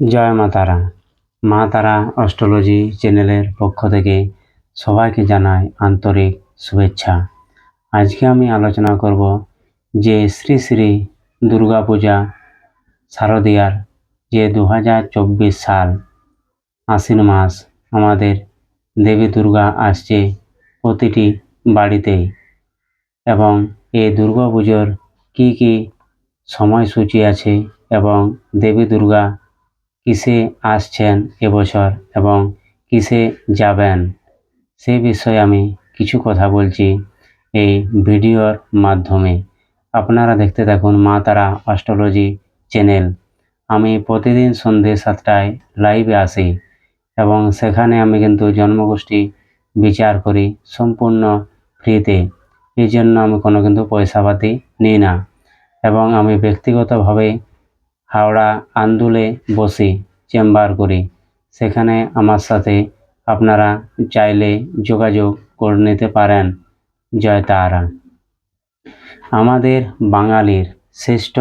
জয় মা তারা। মা তারা অস্ট্রোলজি চ্যানেলের পক্ষ থেকে সবাইকে জানাই আন্তরিক শুভেচ্ছা। আজকে আমি আলোচনা করব যে শ্রী শ্রী দুর্গা পূজা শারদীয়ার যে দু হাজার চব্বিশ সাল আশ্বিন মাস আমাদের দেবী দুর্গা আসছে প্রতিটি বাড়িতেই এবং এই দুর্গা পুজোর কী কী সময়সূচি আছে এবং দেবী দুর্গা কিসে আসছেন এবছর এবং কিসে যাবেন? সে বিষয়ে আমি কিছু কথা বলছি এই ভিডিওর মাধ্যমে। আপনারা দেখতে থাকুন মা তারা অস্ট্রোলজি চ্যানেল। আমি প্রতিদিন সন্ধে সাতটায় লাইভে আসি এবং সেখানে আমি কিন্তু জন্মগোষ্ঠী বিচার করি সম্পূর্ণ ফ্রিতে। এই জন্য আমি কোনো কিন্তু পয়সাপাতি নিই না। এবং আমি ব্যক্তিগতভাবে হাওড়া আন্দুলে বসি, চেম্বার করি। সেখানে আমার সাথে আপনারা চাইলে যোগাযোগ করে নিতে পারেন। জয় তারা আমাদের বাঙালির শ্রেষ্ঠ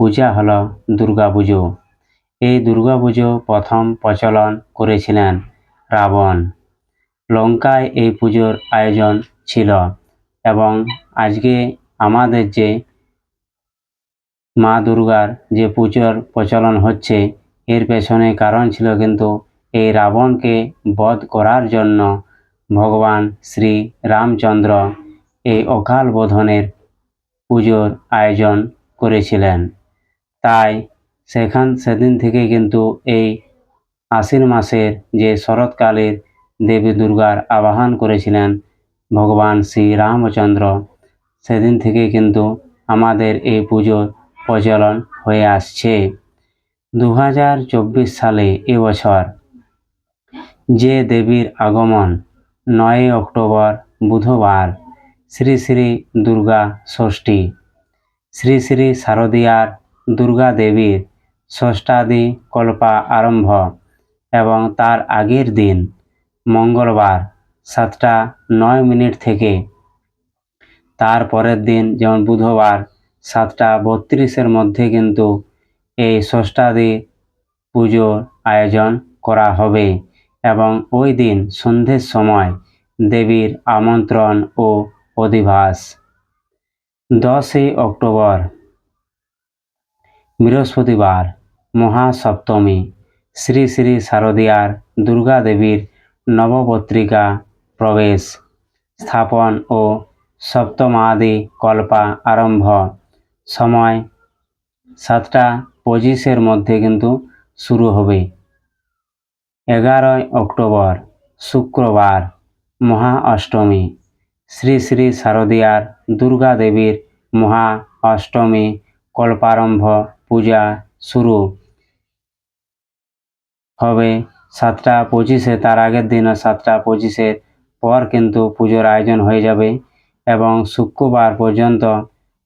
পূজা হল দুর্গা পুজো। এই দুর্গা পুজো প্রথম প্রচলন করেছিলেন রাবণ। লঙ্কায় এই পুজোর আয়োজন ছিল এবং আজকে আমাদের যে মা দুর্গার যে পুজোর প্রচলন হচ্ছে, এর পেছনে কারণ ছিল কিন্তু এই রাবণকে বধ করার জন্য ভগবান শ্রী রামচন্দ্র এই অকাল বোধনের পুজোর আয়োজন করেছিলেন। তাই সেখান, সেদিন থেকে কিন্তু এই আশ্বিন মাসের যে শরৎকালের দেবী দুর্গার আবাহন করেছিলেন ভগবান শ্রী রামচন্দ্র, সেদিন থেকে কিন্তু আমাদের এই পুজোর প্রচলন হয়ে আসছে। দু হাজার চব্বিশ সালে এবছর যে দেবীর আগমন, নয় অক্টোবর, বুধবার, শ্রী শ্রী দুর্গা ষষ্ঠী, শ্রী শ্রী শারদীয়ার দুর্গা দেবীর ষষ্ঠাদি কল্পা আরম্ভ এবং তার আগের দিন, মঙ্গলবার, সাতটা নয় মিনিট থেকে। তার পরের দিন, যেমন বুধবার সাতটা বত্রিশের মধ্যে কিন্তু এই ষষ্ঠাদি পুজোর আয়োজন করা হবে এবং ওই দিন সন্ধ্যের সময় দেবীর আমন্ত্রণ ও অধিবাস। দশই অক্টোবর, বৃহস্পতিবার, মহাসপ্তমী, শ্রী শ্রী শারদীয়ার দুর্গা দেবীর নবপত্রিকা প্রবেশ, স্থাপন ও সপ্তমাদি কল্পা আরম্ভ সময় সাতটা পঁচিশের মধ্যে কিন্তু শুরু হবে। এগারোই অক্টোবর, শুক্রবার, মহা অষ্টমী। শ্রী শ্রী শারদীয়ার দুর্গা দেবীর মহা অষ্টমী কল্পারম্ভ পূজা শুরু হবে সাতটা পঁচিশে। তার আগের দিনও সাতটা পঁচিশের পর কিন্তু পুজোর আয়োজন হয়ে যাবে এবং শুক্রবার পর্যন্ত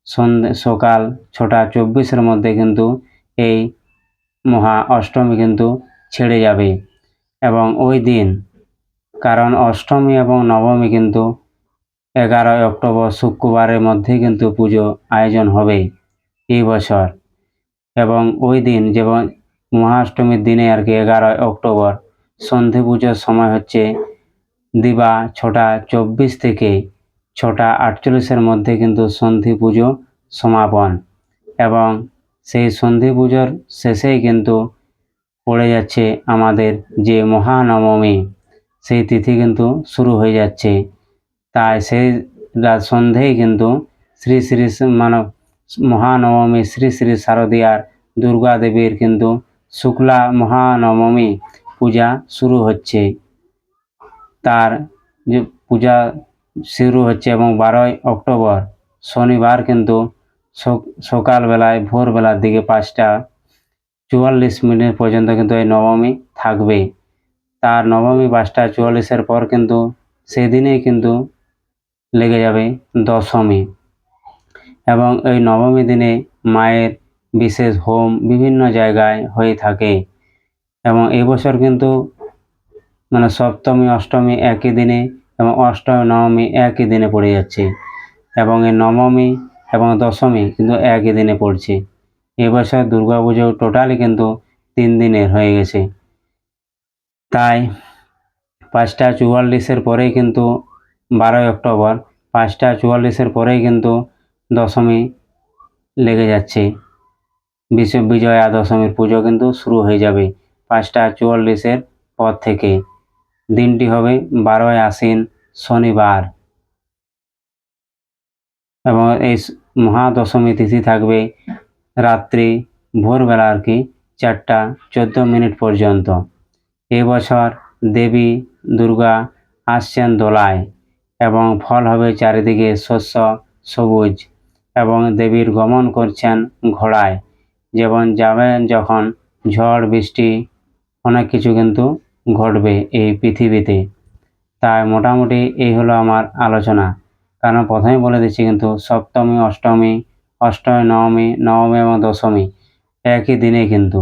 সন্ধে, সকাল ছটা চব্বিশের মধ্যে কিন্তু এই মহা অষ্টমী কিন্তু ছেড়ে যাবে। এবং ওই দিন, কারণ অষ্টমী এবং নবমী কিন্তু এগারোই অক্টোবর শুক্রবারের মধ্যে কিন্তু পুজো আয়োজন হবে এই বছর। এবং ওই দিন যেমন মহাষ্টমীর দিনে আর কি এগারোই অক্টোবর সন্ধে পুজোর সময় হচ্ছে দিবা ছটা চব্বিশ থেকে ছটা আটচল্লিশের মধ্যে কিন্তু সন্ধি পুজো সমাপন। এবং সেই সন্ধি পুজোর শেষেই কিন্তু পড়ে যাচ্ছে আমাদের যে মহানবমী, সেই তিথি কিন্তু শুরু হয়ে যাচ্ছে। তাই সেই সন্ধেই কিন্তু শ্রী শ্রী মানব মহানবমী, শ্রী শ্রী শারদীয়ার দুর্গা দেবীর কিন্তু শুক্লা মহানবমী পূজা শুরু হচ্ছে। তার যে পূজা শুরু হচ্ছে এবং বারোই অক্টোবর শনিবার কিন্তু সকালবেলায় ভোরবেলার দিকে পাঁচটা চুয়াল্লিশ মিনিট পর্যন্ত কিন্তু এই নবমী থাকবে। তার নবমী পাঁচটা চুয়াল্লিশের পর কিন্তু সেদিনেই কিন্তু লেগে যাবে দশমী। এবং এই নবমী দিনে মায়ের বিশেষ হোম বিভিন্ন জায়গায় হয়ে থাকে। এবং এবছর কিন্তু মানে সপ্তমী, অষ্টমী একই দিনে এবং অষ্টমী, নবমী একই দিনে পড়ে যাচ্ছে। এবং এই নবমী এবং দশমী কিন্তু একই দিনে পড়ছে। এবছর দুর্গা পুজো টোটালি কিন্তু তিন দিনের হয়ে গেছে। তাই পাঁচটা চুয়াল্লিশের পরেই কিন্তু বারোই অক্টোবর, পাঁচটা চুয়াল্লিশের পরেই কিন্তু দশমী লেগে যাচ্ছে। বিশ্ব বিজয়া দশমীর পুজো কিন্তু শুরু হয়ে যাবে পাঁচটা চুয়াল্লিশের পর থেকে। দিনটি হবে বারোই আশ্বিন শনিবার। এবং এই মহাদশমী তিথি থাকবে রাত্রি ভোরবেলা আর কি চারটা চোদ্দ মিনিট পর্যন্ত। এবছর দেবী দুর্গা আসছেন দোলায় এবং ফল হবে চারিদিকে শস্য, সবুজ এবং দেবীর গমন করছেন ঘোড়ায়। যেমন যাবেন যখন ঝড়, বৃষ্টি, অনেক কিছু কিন্তু ঘটবে এই পৃথিবীতে। তাই মোটামুটি এই হলো আমার আলোচনা। কারণ প্রথমে বলে দিচ্ছি কিন্তু সপ্তমী, অষ্টমী অষ্টমী, নবমী নবমী এবং দশমী একই দিনে কিন্তু।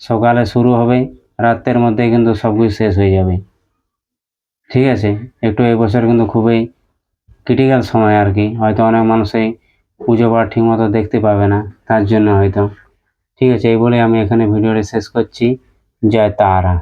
সকালে শুরু হবে রাতের মধ্যে কিন্তু সব কিছু শেষ হয়ে যাবে। ঠিক আছে, একটু এই বছর কিন্তু খুবই ক্রিটিক্যাল সময় আর কি। হয়তো অনেক মানুষই পুজো পাঠ ঠিকমতো দেখতে পাবে না, তার জন্য হয়তো। ঠিক আছে, এই বলে আমি এখানে ভিডিওটি শেষ করছি। জয় তারা।